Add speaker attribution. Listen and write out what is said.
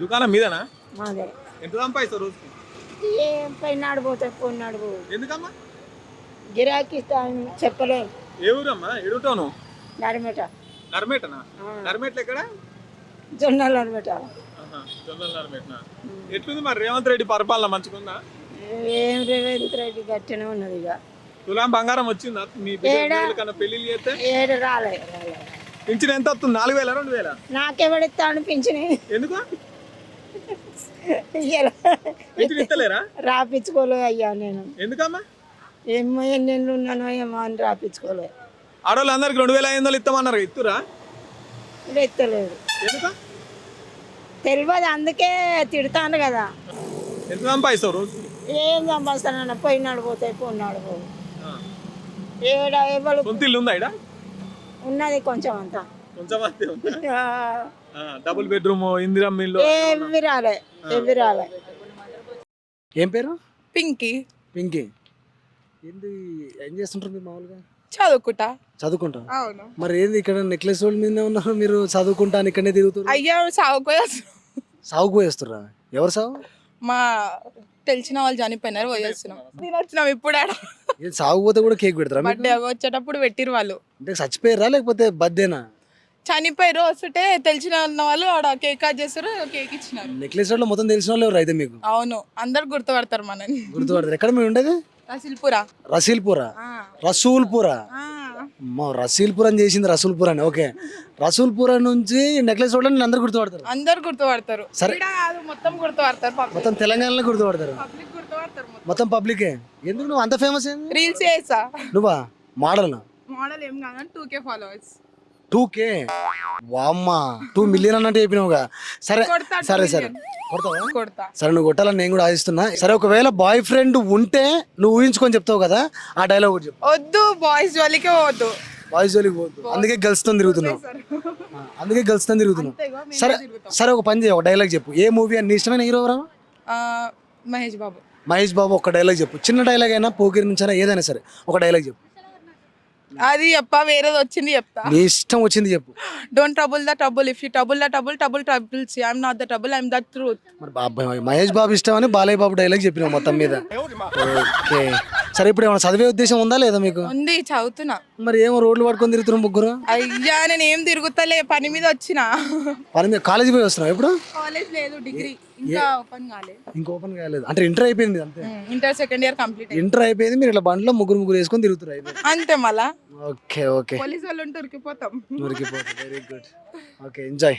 Speaker 1: దుకాణం మీదనా?
Speaker 2: మాదే.
Speaker 1: ఎంత సంపాదిస్తావు రోజుకి?
Speaker 2: ఏం పైనాడు పోతే పోయినాడు పో
Speaker 1: ఎందుకమ్మా?
Speaker 2: గిరాకీ ఇస్తాను చెప్పలేము
Speaker 1: ఏ ఊరమ్మా? ఎడుగుతావు
Speaker 2: నడిమెట
Speaker 1: నర్మేటనా? నర్మేట్లు ఎక్కడ?
Speaker 2: జొన్నలు నడిమెట
Speaker 1: జొన్నల నర్మేటనా? ఎట్లుంది మరి రేవంత్ రెడ్డి పరిపాలన మంచిగుందా?
Speaker 2: ఏం రేవంత్ రెడ్డి గట్టినే ఉన్నది ఇక.
Speaker 1: తులాం బంగారం వచ్చిందా? మీ కన్నా పెళ్ళి చేస్తే?
Speaker 2: ఏడు రాలే
Speaker 1: పింఛన్ ఎంత వస్తుంది? నాలుగు వేల రెండు వేల?
Speaker 2: నాకెవడిస్తాను పింఛని?
Speaker 1: ఎందుకు?
Speaker 2: రాపించుకోలే అయ్యా నేను.
Speaker 1: ఎందుకమ్మా?
Speaker 2: ఏమో ఎన్ని నెలలు ఉన్నానో ఏమో అని రాపించుకోలే
Speaker 1: ఆడవాళ్ళందరికి రెండు వేల ఐదు వందలు ఇస్తామన్నారు ఇస్తురా
Speaker 2: ఎత్తలేదు
Speaker 1: ఎందుకు?
Speaker 2: తెలియదు అందుకే తిడతాను కదా.
Speaker 1: ఎంత సంపాదిస్తావు రోజు?
Speaker 2: ఏం సంపాదిస్తానన్న పోయినాడు పోతే పోయినాడు పో ఏడ ఎవరు ఉన్నది కొంచెం అంతా.
Speaker 1: కొంచెం అంతే ఉందా
Speaker 2: ఆ,
Speaker 1: డబుల్ బెడ్రూమ్ ఇందిరమ్మ ఇల్లు
Speaker 2: ఏవి రాలే ఏవి రాలే
Speaker 3: ఏం పేరు?
Speaker 4: పింకీ.
Speaker 3: పింకీ. ఏంది ఏం చేస్తుంటారు మీరు మామూలుగా?
Speaker 4: చదువుకుంటా.
Speaker 3: చదువుకుంటా?
Speaker 4: అవును.
Speaker 3: మరి ఏంది ఇక్కడ నెక్లెస్ రోడ్ మీదనే ఉన్నారు మీరు చదువుకుంటా అని ఇక్కడనే తిరుగుతారు
Speaker 4: అయ్యా సాగుకోయా
Speaker 3: సాగుకు పోయేస్తుర్రా? ఎవరు సాగు?
Speaker 4: మా తెలిసిన వాళ్ళు చనిపోయినారు పోయేస్తున్నాం. నేను వచ్చినాం ఇప్పుడు ఆడ.
Speaker 3: సాగు పోతే కూడా కేక్ పెడతారా?
Speaker 4: బర్త్డే వచ్చేటప్పుడు పెట్టిరు వాళ్ళు.
Speaker 3: అంటే చచ్చిపోయారా లేకపోతే బర్త్డేనా?
Speaker 4: చనిపోయారు వస్తుంటే తెలిసిన వాళ్ళు ఆడ కేక్ కట్ చేస్తారు కేక్ ఇచ్చినారు.
Speaker 3: నెక్లెస్ రోడ్లో మొత్తం తెలిసిన వాళ్ళు ఎవరు అయితే మీకు?
Speaker 4: అవును అందరు గుర్తుపడతారు మనని.
Speaker 3: గుర్తుపడతారు. ఎక్కడ మీరు ఉండేది?
Speaker 4: రసిల్పురా.
Speaker 3: రసీల్పురా? రసూల్పురా? రసీల్పుర చేసింది రసూల్పుర అని ఓకే. రసూల్పుర నుంచి నెక్లెస్ రోడ్ అందరు గుర్తుపడతారు.
Speaker 4: అందరు గుర్తుపడతారు.
Speaker 3: సరే.
Speaker 4: కాదు మొత్తం గుర్తుపడతారు
Speaker 3: మొత్తం తెలంగాణలో గుర్తుపడతారు.
Speaker 4: మొత్తం.
Speaker 3: పబ్లికే ఎందుకు నువ్వు అంత ఫేమస్
Speaker 4: రీల్స్ చేసా.
Speaker 3: నువ్వా? మోడల్
Speaker 4: మోడల్ ఏం కాదు two K followers
Speaker 3: two K వామ్మా two million అన్నట్టు చెప్పినావుగా. సరే సరే సరే. కొడతావా? సరే నువ్వు కొట్టాలని నేను కూడా ఆశిస్తున్నా. సరే ఒకవేళ బాయ్ ఫ్రెండ్ ఉంటే నువ్వు ఊహించుకొని చెప్తావు కదా ఆ డైలాగ్ చెప్పు.
Speaker 4: వద్దు బాయ్స్ జోలికే పోవద్దు.
Speaker 3: బాయ్స్ జోలికి పోవద్దు. అందుకే గర్ల్స్తో తిరుగుతున్నావు అందుకే గర్ల్స్తో తిరుగుతున్నావు సరే. సరే ఒక పని చేయ ఒక డైలాగ్ చెప్పు. ఏ మూవీ అని ఇష్టమైన హీరో ఎవరా?
Speaker 4: మహేష్ బాబు.
Speaker 3: మహేష్ బాబు ఒక డైలాగ్ చెప్పు. చిన్న డైలాగ్ అయినా పోకిరి నుంచి అయినా ఏదైనా సరే ఒక డైలాగ్ చెప్పు.
Speaker 4: అది చెప్పా వేరేది వచ్చింది చెప్తా.
Speaker 3: నీ ఇష్టం వచ్చింది చెప్పు.
Speaker 4: Don't trouble the trouble if you trouble the trouble trouble troubles I'm not the trouble I'm the truth
Speaker 3: మరి బాబాయ్ మహేష్ బాబు ఇష్టం అని బాలయ్య బాబు డైలాగ్ చెప్పినావు మొత్తం మీద. ఓకే. సరే ఇప్పుడు ఏమైనా చదివే ఉద్దేశం ఉందా లేదా మీకు?
Speaker 4: ఉంది చదువుతున్నా.
Speaker 3: మరి ఏమో రోడ్లు పట్టుకొని తిరుగుతున్నాం ముగ్గురు?
Speaker 4: అయ్యా నేను ఏం తిరుగుతలే పని మీద వచ్చిన.
Speaker 3: పని మీద కాలేజీ పోయి వస్తున్నావు ఎప్పుడు
Speaker 4: కాలేజ్ లేదు డిగ్రీ. ఇంకా ఓపెన్ కాలేదు.
Speaker 3: ఇంక ఓపెన్ కాలేదు. అంటే ఇంటర్ అయిపోయింది అంతే.
Speaker 4: Inter second year complete
Speaker 3: inter అయిపోయింది మీరు ఇట్లా బండ్లో ముగ్గురు ముగ్గురు వేసుకొని తిరుగుతారు అయిపోయి
Speaker 4: అంతే మళ్ళా.
Speaker 3: Okay okay.
Speaker 4: పోలీసు వాళ్ళు ఉంటే ఉరికిపోతాం.
Speaker 3: మురికిపోతుంది వెరీ గుడ్ ఓకే ఎంజాయ్